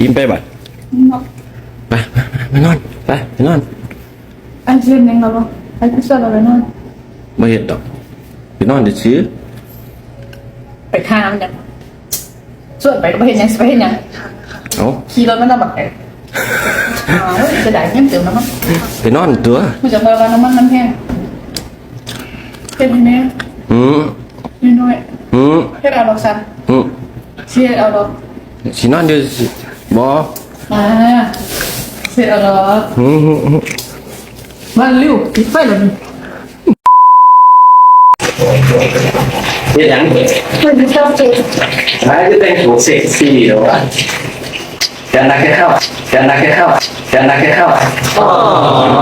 ยิ้มไปบัดไปไปไปนอนไปไปนอนอันเช่นยังเราบ่อันที่สุดเราเลยนั่นไม่เห็นดอกไปนอนเดี๋ยวซื้อไปทางกันส่วนไปก็ไปเห็นยังไปเห็นยังเอาขี่รถมันลำบากไงอ๋อจะได้เงี้ยเตี๋ยวน้ำมันไปนอนตัวมันจะมาวันน้ำมันมันแพงเป็นแม่อืมน้อยอืมๆให้เอาดอกซันอืมเสียเอาดอกสินอนเดี๋ยวสิ บอมาเสียเอาดอกอืมอืมอืมมาเร็วปิดไฟเลยเฮ็ดหยังมันจะชอบเจ็บไอ้ก็แต่งตัวเซ็กซี่เดี๋ยววะจะนักแค่เข้าจะนักแค่เข้าจะนักแค่เข้าอ๋อ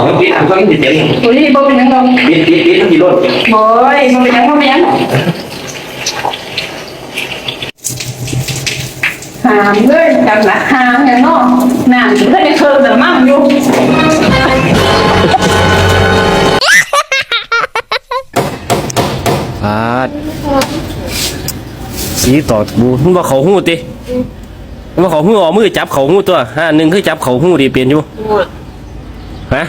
มันปีนทำก็ไม่เจ็บโอ้ยบ่เป็นยังไงปีนปีนปีนต้องกี่รถโอ้ยบ่เป็นยังบ่เป็นยัง หามเลยจังละหามอย่างเนาะน้ำถึงได้เคิร์แต่มั่งอยู่ฟาดสีต่อบูมันว่าเขาหู้ติมันว่าเขาหู้เอามือจับเขาหู้ตัวห้าหนึ่งคือจับเขาหู้ดีเปลี่ยนอยู่ฮะ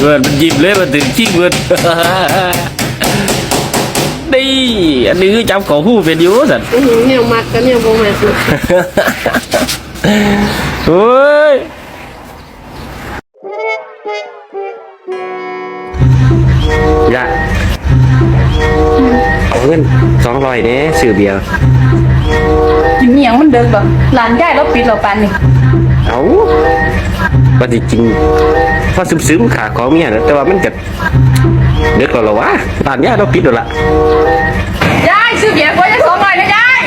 เวิร์ดมันยิ้มเลยมันถึงชิงเวิร์ด นี่อันนี้คือจับเขาหู้เป็นอยู่สันอื้อหือเนี่ยมัดกันเนี่ยโบมาสิเฮ้ยยะเอาเงินสองร้อยเนี่ยซื้อเบียร์กินเหนียงมันเดินแบบร้านใหญ่แล้วปิดเราปานนี่เอาปฏิจริงพอซึมๆขาของเมียนะแต่ว่ามันจะ เด็กแล้วเหรอวะตอนเนี้ยเราปิดแล้วล่ะยายซื้อเบียร์ก็จะสองหน่อยนะยาย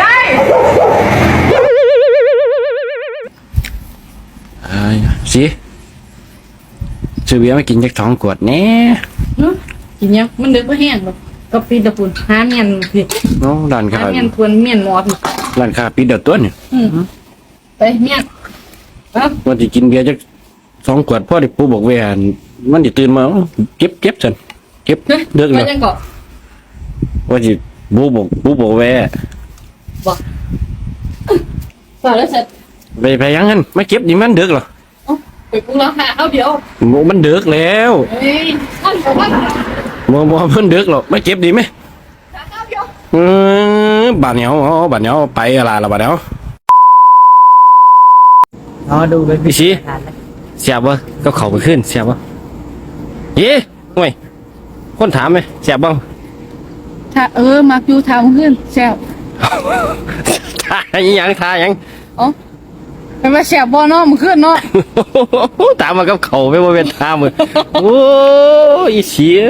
ยายเอ้ยสิซื้อเบียร์มากินจักสองขวดแน่หึกินยังมันเดือดก็แห้งหรอกก็ปีตะปุ่นหาเมียนผิดเน้องร้านหาค้าเมียนทวนเมียนหมอผิดร้านค้าปิดเดี๋ยวตัวเนี่ยอืมไปเมียนเอ้าว่าจะกินเบียร์จัก สองขวดพ่อที่ปู่บอกว่ามันจะตื่นมาเก็บเก็บสันเก็บเฮ้ยเลิกไปเลยยังเกาะว่าจะปู่บอกปู่บอกว่าบอกฝากแล้วเสร็จไปไปยังงั้นไม่เก็บดิมันเดือกเหรอเอ้าไปกูรอหาเอาเดี๋ยวโมมันเดือกแล้วเฮ้ยท่านบอกว่าโมโมมันเดือกหรอกไม่เก็บดีไหมหาเอาเดี๋ยวเออบาดเหนียวอ๋อบาดเหนียวไปอะไรละบาดเหนียว อ๋อดูเป็นพี่ชี เสียบวะก็เขาไปขึ้นเสียบวะเย้ห่วยคนถามไหมเสียบบ้างถ้าเออมักอยู่ทำขึ้นแซ่บท่าอีหยังท่าหยังอ๋อเป็นว่าแซ่บบ่เนาะมันขึ้นเนาะตามมากับเขาไม่ว่าเป็นท่ามือโอ้ยเสีย